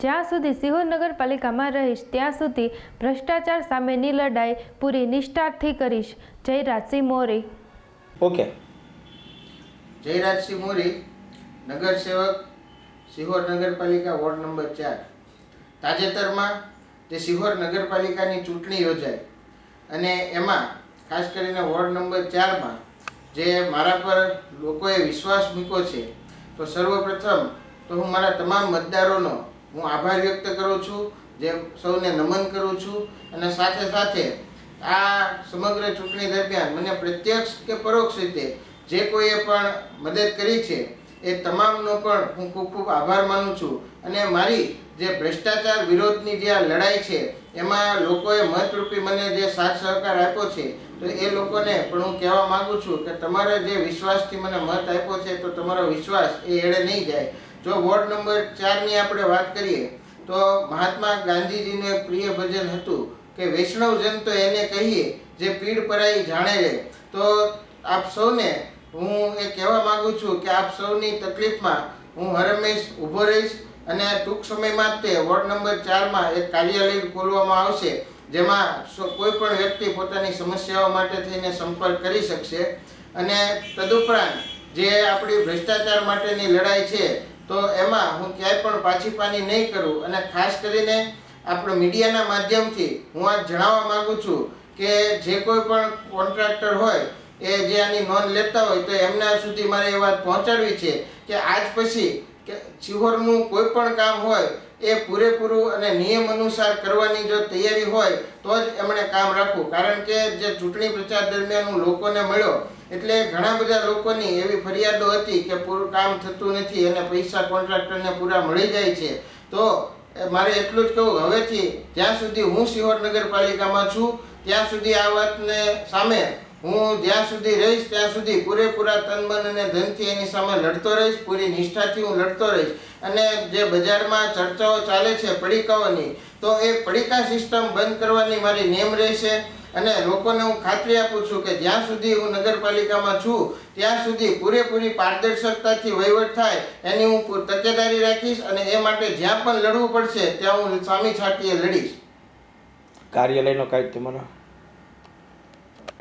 જ્યાં સુધી સિહોર નગરપાલિકામાં રહીશ ત્યાં સુધી ભ્રષ્ટાચાર સામેની લડાઈ પૂરી નિષ્ઠાથી કરીશ. જયરાજસિંહ મોરી. ઓકે. જયરાજસિંહ મોરી નગરસેવક સિહોર નગરપાલિકા વોર્ડ નંબર ચાર. તાજેતરમાં જે સિહોર નગરપાલિકાની ચૂંટણી યોજાઈ અને એમાં ખાસ કરીને વોર્ડ નંબર ચારમાં જે મારા પર લોકોએ વિશ્વાસ મૂક્યો છે તો સર્વપ્રથમ તો હું મારા તમામ મતદારોનો હું આભાર વ્યક્ત કરું છું જે સૌને નમન કરું છું અને સાથે સાથે આ સમગ્ર ચૂંટણી દરમિયાન મને પ્રત્યક્ષ કે પરોક્ષ રીતે જે કોઈએ પણ મદદ કરી છે, એ તમામનો પણ હું ખૂબ ખૂબ આભાર માનું છું. અને મારી જે ભ્રષ્ટાચાર વિરોધની જે આ લડાઈ છે, એમાં લોકોએ મતરૂપી મને જે સાથ સહકાર આપ્યો છે, તો એ લોકોને પણ હું કહેવા માગું છું કે તમારા જે વિશ્વાસથી મને મત આપ્યો છે, તો તમારો વિશ્વાસ એ એળે નહીં જાય. જો વોર્ડ નંબર ચારની આપણે વાત કરીએ, તો મહાત્મા ગાંધીજીનું એક પ્રિય ભજન હતું કે વૈષ્ણવજન તો એને કહીએ, જે પીડ પરાઈ જાણે રે. તો આપ સૌને હું એ કહેવા માગું છું કે આપ સૌની તકલીફમાં હું હરમેશ ઊભો રહીશ અને ટૂંક સમયમાં તે વોર્ડ નંબર ચારમાં એક કાર્યાલય ખોલવામાં આવશે, જેમાં કોઈ પણ વ્યક્તિ પોતાની સમસ્યાઓ માટે થઈને સંપર્ક કરી શકશે. અને તદુપરાંત જે આપણી ભ્રષ્ટાચાર માટેની લડાઈ છે તો એમાં હું ક્યાંય પણ પાછી પાની નહીં કરું અને ખાસ કરીને આપણે મીડિયાના માધ્યમથી હું આ જણાવવા માગું છું કે જે કોઈ પણ કોન્ટ્રાક્ટર હોય, એ જે આની નોંધ લેતા હોય, તો એમના સુધી મારે એ વાત પહોંચાડવી છે કે આજ પછી કે શિહોરનું કોઈ પણ કામ હોય એ પૂરેપૂરું અને નિયમ અનુસાર કરવાની જો તૈયારી હોય, તો જ એમણે કામ રાખવું. કારણ કે જે ચૂંટણી પ્રચાર દરમિયાન હું લોકોને મળ્યો, એટલે ઘણા બધા લોકોની એવી ફરિયાદો હતી કે પૂરું કામ થતું નથી અને પૈસા કોન્ટ્રાક્ટરને પૂરા મળી જાય છે. તો મારે એટલું જ કહું, હવેથી જ્યાં સુધી હું સિહોર નગરપાલિકામાં છું, ત્યાં સુધી આ વાતને સામે હું જ્યાં સુધી રહીશ, ત્યાં સુધી પૂરેપૂરા તન મન અને ધનથી એની સામે લડતો રહીશ, પૂરી નિષ્ઠાથી હું લડતો રહીશ. અને જે બજારમાં ચર્ચાઓ ચાલે છે પડીકાઓની, તો એ પડીકા સિસ્ટમ બંધ કરવાની મારી નેમ રહેશે. અને લોકોને હું ખાતરી આપું છું કે જ્યાં સુધી હું નગરપાલિકામાં છું, ત્યાં સુધી પૂરેપૂરી પારદર્શકતાથી વહીવટ થાય, એની હું તકેદારી રાખીશ અને એ માટે જ્યાં પણ લડવું પડશે, ત્યાં હું સામી છાટીએ લડીશ. કાર્યાલયનો કાંઈ તમારો?